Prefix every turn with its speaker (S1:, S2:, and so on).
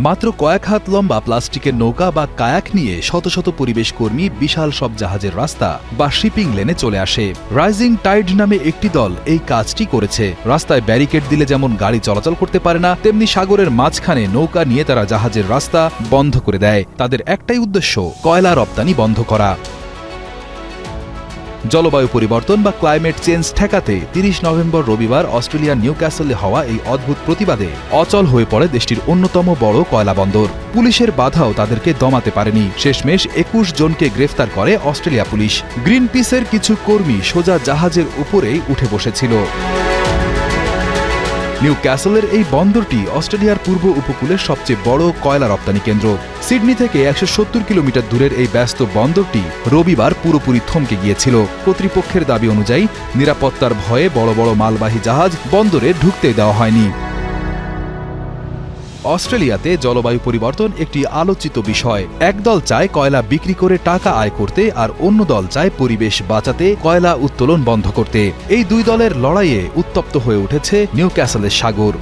S1: মাত্র কয়েক হাত লম্বা প্লাস্টিকের নৌকা বা কায়াক নিয়ে শত শত পরিবেশ কর্মী বিশাল সব জাহাজের রাস্তা বা শিপিং লেনে চলে আসে। রাইজিং টাইড নামে একটি দল এই কাজটি করেছে। রাস্তায় ব্যারিকেড দিলে যেমন গাড়ি চলাচল করতে পারে না, তেমনি সাগরের মাঝখানে নৌকা নিয়ে তারা জাহাজের রাস্তা বন্ধ করে দেয়। তাদের একটাই উদ্দেশ্য, কয়লা রপ্তানি বন্ধ করা। জলবায়ু পরিবর্তন বা ক্লাইমেট চেঞ্জ ঠেকাতে তিরিশ নভেম্বর রবিবার অস্ট্রেলিয়ার নিউ ক্যাসলে হওয়া এই অদ্ভুত প্রতিবাদে অচল হয়ে পড়ে দেশটির অন্যতম বড় কয়লা বন্দর। পুলিশের বাধাও তাদেরকে দমাতে পারেনি। শেষমেশ একুশ জনকে গ্রেফতার করে অস্ট্রেলিয়া পুলিশ। গ্রিন পিসের কিছু কর্মী সোজা জাহাজের উপরেই উঠে বসেছিল। নিউ ক্যাসলের এই বন্দরটি অস্ট্রেলিয়ার পূর্ব উপকূলের সবচেয়ে বড় কয়লা রপ্তানি কেন্দ্র। সিডনি থেকে একশো সত্তর কিলোমিটার দূরের এই ব্যস্ত বন্দরটি রবিবার পুরোপুরি থমকে গিয়েছিল। কর্তৃপক্ষের দাবি অনুযায়ী নিরাপত্তার ভয়ে বড় বড় মালবাহী জাহাজ বন্দরে ঢুকতে দেওয়া হয়নি। অস্ট্রেলিয়াতে জলবায়ু পরিবর্তন একটি আলোচিত বিষয়। একদল চায় কয়লা বিক্রি করে টাকা আয় করতে আর অন্য দল চায় পরিবেশ বাঁচাতে, কয়লা উত্তোলন বন্ধ করতে। এই দুই দলের লড়াইয়ে উত্তপ্ত হয়ে উঠেছে নিউ ক্যাসলের সাগর।